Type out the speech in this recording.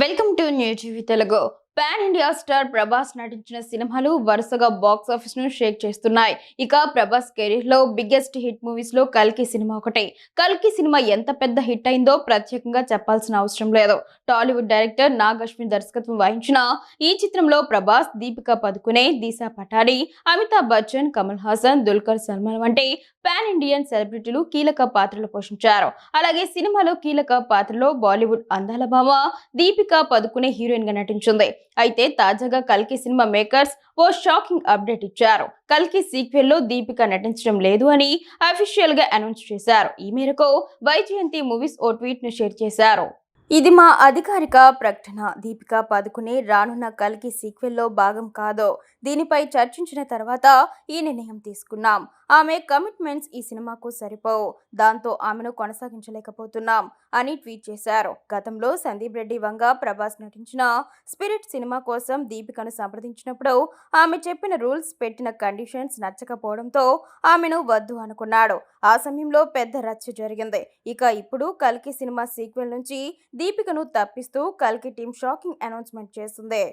Welcome to new TV Telugu. Pan India star Prabhas నటించిన సినిమాలు వరుసగా బాక్స్ ఆఫీస్ను షేక్ చేస్తున్నాయి. ఇక ప్రభాస్ కెరీర్లో బిగ్గెస్ట్ హిట్ మూవీస్లో కల్కి సినిమా ఒకటి. కల్కి సినిమా ఎంత పెద్ద హిట్ అయిందో ప్రత్యేకంగా చెప్పాల్సిన అవసరం లేదు. టాలీవుడ్ డైరెక్టర్ నాగ్ అశ్విన్ దర్శకత్వం వహించిన ఈ చిత్రంలో ప్రభాస్ దీపికా పదుకునే దిశా పటాని అమితాబ్ బచ్చన్ కమల్ హాసన్ దుల్కర్ సల్మాన్ వంటి పాన్ ఇండియన్ సెలబ్రిటీలు కీలక పాత్రలు పోషించారు. అలాగే సినిమాలో కీలక పాత్రలో బాలీవుడ్ అందాల భామ దీపికా పదుకునే హీరోయిన్గా నటించింది. అయితే తాజాగా కల్కి సినిమా మేకర్స్ ఓ షాకింగ్ అప్డేట్ ఇచ్చారు. కల్కి సీక్వెల్లో దీపిక నటించడం లేదు అని అఫీషియల్గా అనౌన్స్ చేశారు. ఈ మేరకు వైజయంతి మూవీస్ ఓ ట్వీట్ను షేర్ చేశారు. ఇది మా అధికారిక ప్రకటన. దీపికా పదుకునే రానున్న కల్కి సీక్వెల్లో భాగం కాదో దీనిపై చర్చించిన తర్వాత ఈ నిర్ణయం తీసుకున్నాం. ఆమె కమిట్మెంట్స్ ఈ సినిమాకు సరిపోవు. దాంతో ఆమెను కొనసాగించలేకపోతున్నాం అని ట్వీట్ చేశారు. గతంలో సందీప్ రెడ్డి వంగ ప్రభాస్ నటించిన స్పిరిట్ సినిమా కోసం దీపికను సంప్రదించినప్పుడు ఆమె చెప్పిన రూల్స్ పెట్టిన కండిషన్స్ నచ్చకపోవడంతో ఆమెను వద్దు అనుకున్నాడు. ఆ సమయంలో పెద్ద రచ్చ జరిగింది. ఇక ఇప్పుడు కల్కి సినిమా సీక్వెల్ నుంచి దీపికను తప్పిస్తూ కల్కి టీం షాకింగ్ అనౌన్స్మెంట్ చేస్తుంది.